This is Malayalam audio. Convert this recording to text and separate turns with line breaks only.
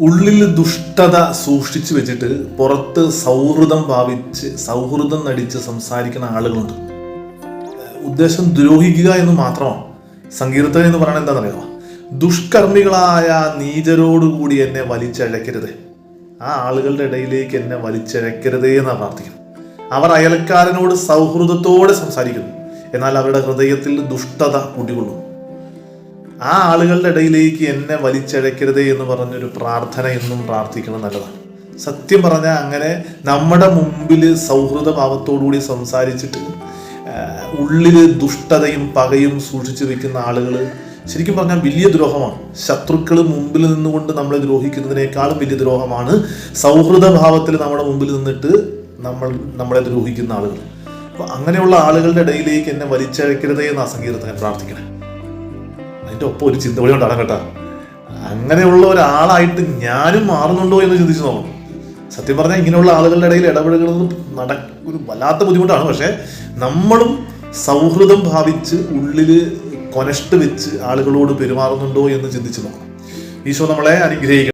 ഉള്ളിൽ ദുഷ്ടത സൂക്ഷിച്ചു വെച്ചിട്ട് പുറത്ത് സൗഹൃദം ഭാവിച്ച് സൗഹൃദം നടിച്ച് സംസാരിക്കുന്ന ആളുകളുണ്ട്. ഉദ്ദേശം ദ്രോഹിക്കുക എന്ന് മാത്രമാണ്. സങ്കീർത്തനം എന്ന് പറയുന്നത് എന്താണെന്നറിയാമോ ദുഷ്കർമ്മികളായ നീചരോടുകൂടി എന്നെ വലിച്ചഴക്കരുത് ആ ആളുകളുടെ ഇടയിലേക്ക് എന്നെ വലിച്ചഴക്കരുതേ എന്നാണ് പ്രാർത്ഥിക്കുന്നത്. അവർ അയൽക്കാരനോട് സൗഹൃദത്തോടെ സംസാരിക്കുന്നു. എന്നാൽ അവരുടെ ഹൃദയത്തിൽ ദുഷ്ടത കുടികൊള്ളുന്നു ആ ആളുകളുടെ ഇടയിലേക്ക് എന്നെ വലിച്ചഴക്കരുതേ എന്ന് പറഞ്ഞൊരു പ്രാർത്ഥന എന്നും പ്രാർത്ഥിക്കണം നല്ലതാണ്. സത്യം പറഞ്ഞാൽ അങ്ങനെ നമ്മുടെ മുമ്പിൽ സൗഹൃദ ഭാവത്തോടുകൂടി സംസാരിച്ചിട്ട് ഉള്ളിൽ ദുഷ്ടതയും പകയും സൂക്ഷിച്ചു വെക്കുന്ന ആളുകൾ ശരിക്കും പറഞ്ഞാൽ വലിയ ദ്രോഹമാണ്. ശത്രുക്കൾ മുമ്പിൽ നിന്നുകൊണ്ട് നമ്മളെ ദ്രോഹിക്കുന്നതിനേക്കാളും വലിയ ദ്രോഹമാണ് സൗഹൃദ ഭാവത്തിൽ നമ്മുടെ മുമ്പിൽ നിന്നിട്ട് നമ്മൾ നമ്മളെ ദ്രോഹിക്കുന്ന ആളുകൾ അപ്പൊ അങ്ങനെയുള്ള ആളുകളുടെ ഇടയിലേക്ക് എന്നെ വലിച്ചഴക്കരുതേ എന്ന് അസങ്കീർത്തനം പ്രാർത്ഥിക്കണേ. അതിന്റെ ഒപ്പം ഒരു ചിന്ത കൂടി ഉണ്ടാകാം കേട്ടാ. അങ്ങനെയുള്ള ഒരാളായിട്ട് ഞാനും മാറുന്നുണ്ടോ എന്ന് ചിന്തിച്ചു നോക്കണം. സത്യം പറഞ്ഞാൽ ഇങ്ങനെയുള്ള ആളുകളുടെ ഇടയിൽ ഇടപെടുന്നത് നട ഒരു വല്ലാത്ത ബുദ്ധിമുട്ടാണ്. പക്ഷേ നമ്മളും സൗഹൃദം ഭാവിച്ച് ഉള്ളിൽ കൊനഷ്ട് വെച്ച് ആളുകളോട് പെരുമാറുന്നുണ്ടോ എന്ന് ചിന്തിച്ചു നോക്കണം. ഈശോ നമ്മളെ അനുഗ്രഹിക്കണം